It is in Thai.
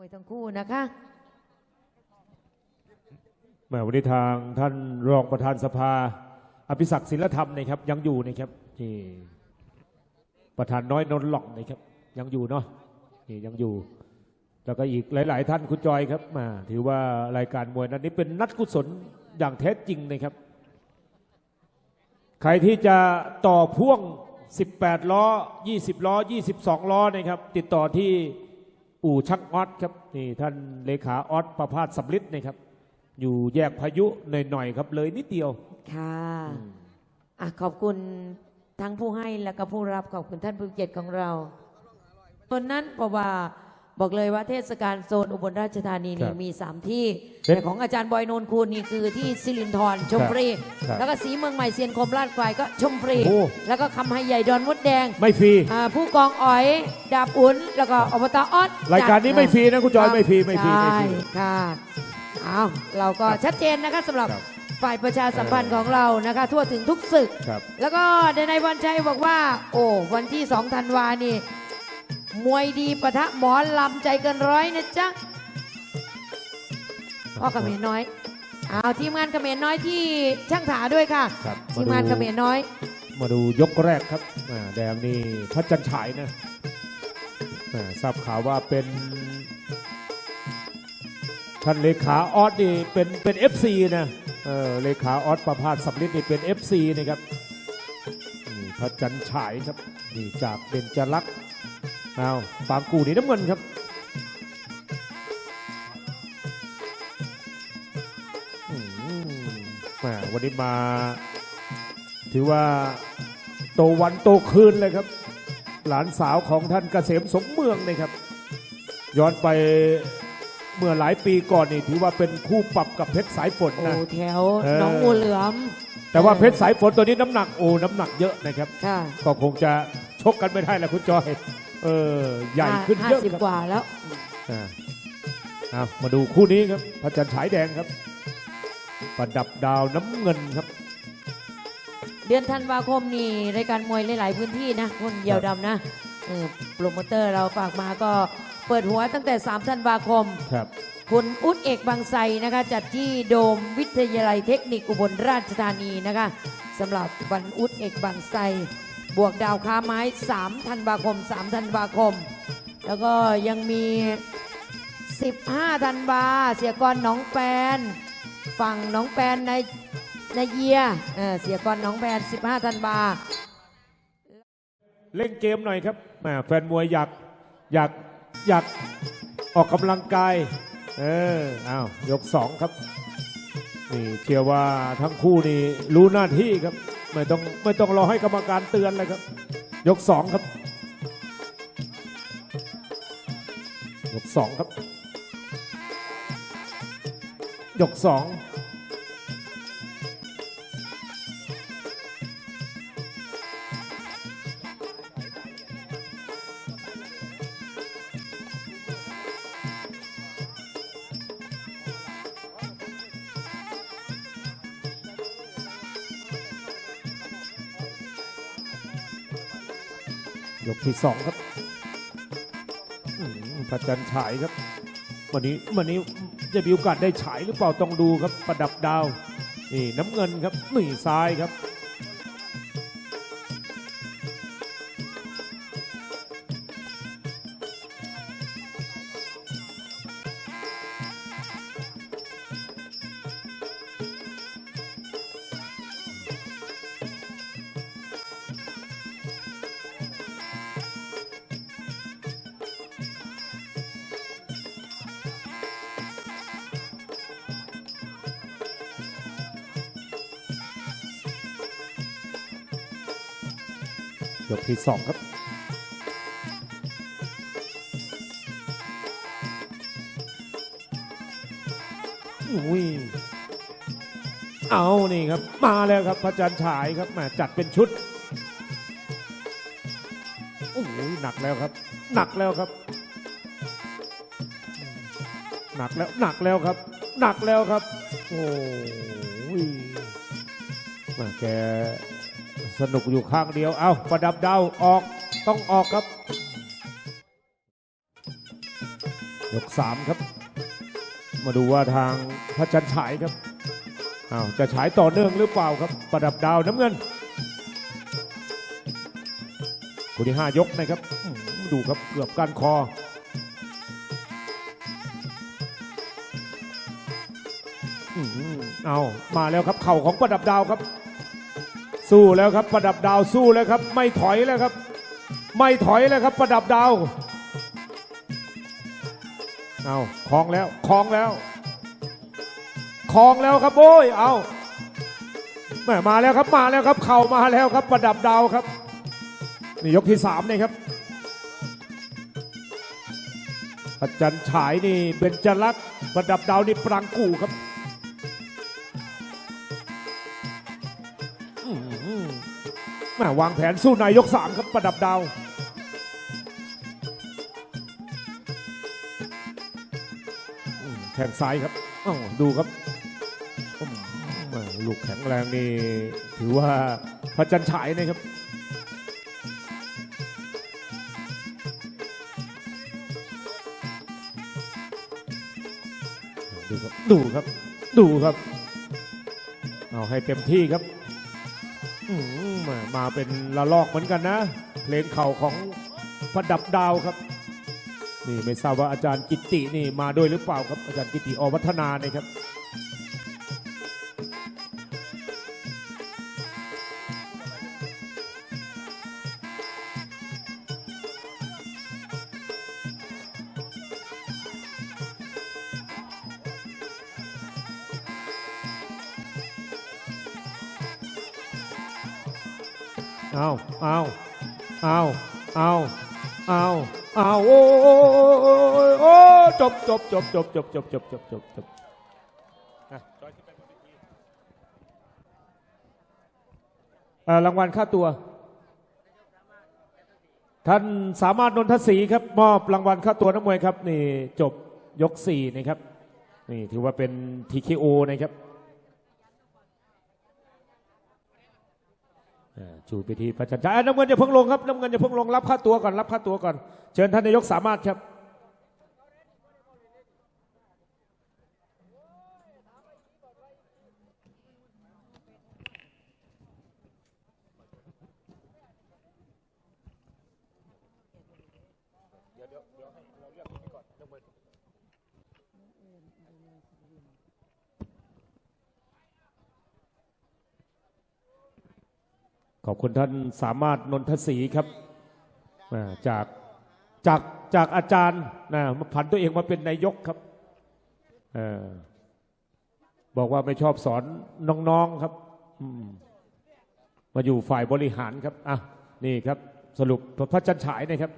วยทั้งคู่นะคะแหม่วันนี้ทางท่านรองประธานสภา อภิศักดิ์ศิลธรรมนะครับ ยังอยู่นะครับนี่ประธานน้อยนนท์หล่องนะครับ ยังอยู่เนาะนี่ยังอยู่ แล้วก็อีกหลาย ๆ ท่านคุณจอยครับมาถือว่ารายการมวยนั้นนี้เป็นนัดกุศลอย่างแท้จริงนะครับ ใครที่จะต่อพ่วง 18 ล้อ 20 ล้อ 22 ล้อนะครับ ติดต่อที่ อู่ช่างออสครับนี่ท่านเลขาออสประพาสสำลิดนะครับ อยู่แยกพายุหน่อยๆครับเลยนิดเดียวค่ะอะขอบคุณทั้งผู้ให้และก็ผู้รับขอบคุณท่านผู้เกียรติของเราคนนั้นเพราะว่า บอกเลยว่าเทศกาลโซนอุบลราชธานีครันี่บมีสามที่เป็นแต่ของอาจารย์บอยโนนคูณนี่คือที่สิรินทรชมฟรีครับแล้วก็สีเมืองใหม่เซียนคมลาดควายก็ชมฟรีโอ้แล้วก็คำไฮใหญ่ดอนมดแดง ไม่ฟรีอ่าผู้กองอ๋อยดาบอุ่นแล้วก็อบตออสรายการนี้ไม่ฟรีนะคุณจอยบไม่ฟรีไม่ฟรีไม่ฟรีใช่ค่ะเอาเราก็ชัดเจนนะคะสำหรับครับฝ่ายประชาสัมพันธ์ของเรานะคะ ทั่วถึงทุกศึกครับแล้วก็เดนายวันชัยบอกว่า โอ้วันที่สองธันวานี่ มวยดีปะทะหมอลำใจเกินร้อยนะจ๊ะพ่อเขมรน้อยเอาทีมงานเขมรน้อยที่ช่างถาด้วยค่ะ ครับทีมงานเขมรน้อย มาดูยกแรกครับอ่าแดงนี่พระจันทร์ฉายนะอ่าทราบข่าวว่าเป็น ท่านเลขาออสนี่เป็นเป็น FC นะเออเลขาออสประพาสสำลิดนี่เป็น FC นะครับนี่พระจันทร์ฉายครับนี่จากเบญจลักษณ์เอาปางกูนี่น้ำเงินครับอืมแหมวันนี้มา ถือว่าโตวันโตคืนเลยครับ หลานสาวของท่านเกษมสมเมืองนะครับ ย้อนไปเมื่อหลายปีก่อนนี่ถือว่าเป็นคู่ปรับกับเพชรสายฝนโอ้นะ แถวเออ หน้องงูเหลือมแต่ว่าเพชรสายฝนตัวนี้น้ำหนักโอ้น้ำหนักเยอะนะครับ ค่ะ ก็คงจะชกกันไม่ได้แหละคุณจอย เออใหญ่ขึ้นห้าเยอะสิบครับกว่าแล้วอ่าเอามาดูคู่นี้ครับพระจันทร์ฉายแดงครับ ประดับดาวน้ำเงินครับ เดือนธันวาคมนี่รายการมวยหลาย ๆ พื้นที่นะคนเดียวดำนะเออโปรโมเตอร์เราฝากมาก็เปิดหัวตั้งแต่ 3 ธันวาคม ครับ คุณอุดเอกบางไทรนะคะ จัดที่โดมวิทยาลัยเทคนิคอุบลราชธานีนะคะสำหรับวันอุดเอกบางไทร บวกดาวค้าไม้3ธันวาคม3ธันวาคม แล้วก็ยังมี 15ธันวาเสียกรหนองแปนฝั่งหนองแปนในในเยียเเสียกรหนองแปน15ธันวาเล่นเกมหน่อยครับแหมแฟนมวยอยากอยากอยากออกกำลังกาย เอออ้าวยกสองครับนี่เชื่อว่าทั้งคู่นี่รู้หน้าที่ครับ ไม่ต้องไม่ต้องรอให้กรรมการเตือนเลยครับ ยกสองครับ ยกสองครับ ยกสอง ยกที่สองครับพระจันทร์ฉายครับ วันนี้วันนี้จะมีโอกาสได้ฉายหรือเปล่าต้องดูครับประดับดาวนี่น้ำเงินครับนี่ซ้ายครับ ยกที่สองครับอุ้ยเอานี่ครับ มาแล้วครับพระจันทร์ฉายครับมาจัดเป็นชุดโอ้ยหนักแล้วครับ หนักแล้วครับ หนักแล้วหนักแล้วครับ หนักแล้วครับ โอ้ยมาแก สนุกอยู่ข้างเดียว เอาประดับดาวออกต้องออกครับ ยกสามครับ มาดูว่าทางพระจันฉายครับอ้าวจะฉายต่อเนื่องหรือเปล่าครับ ประดับดาวน้ำเงินคู่ที่ห้ายกนะครับ ดูครับเกือบก้านคออื้อหือเอามาแล้วครับเข่าของประดับดาวครับ สู้แล้วครับประดับดาวสู้แล้วครับ ไม่ถอยแล้วครับ ไม่ถอยแล้วครับ ประดับดาวเอาคลองแล้วคลองแล้วคลองแล้วครับโอ้ยเอาแม่มาแล้วครับมาแล้วครับ เข่ามาแล้วครับ ประดับดาวครับนี่ยกที่สามนี่ครับอาจารย์ฉายนี่เบญจลักษณ์ประดับดาวนี่ปรังกูครับ ม่วางแผนสู้นายยกสามครับประดับดาว แข้งซ้ายครับอ้าวดูครับลูกแข็งแรงนี่ถือว่าพระจันทร์ฉายนะครับดูครับดูครับดูครับ เอาให้เต็มที่ครับอื มาเป็นละลอกเหมือนกันนะ เพลงเข่าของประดับดาวครับ นี่ไม่ทราบว่าอาจารย์กิตตินี่มาด้วยหรือเปล่าครับอาจารย์กิตติอวัฒนาเนี่ยครับ เอาเอาเอาเอาเอาเอาโอ้โอ้โอ้โอ้โอ้จบจบจบจบจบจบจบจบจบจบอะรางวัลค่าตัว ท่านสามารถนนทศรีครับ มอบรางวัลค่าตัวนักมวยครับ นี่จบยกสี่นะครับ นี่ถือว่าเป็น TKO นะครับ อ่า ชูพิธีพระจันทร์ฉายน้ำเงินอย่าเพิ่งลงครับน้ำเงินอย่าเพิ่งลงรับค่าตัวก่อนรับค่าตัวก่อน เชิญท่านนายกสามารถครับ ขอบคุณท่านสามารถนนทศรีครับจากจากจากอาจารย์นะมาผันตัวเองมาเป็นนายกครับอบอกว่าไม่ชอบสอนน้องๆครับมมาอยู่ฝ่ายบริหารครับอะนี่ครับ สรุปพระจันฉายนะครับ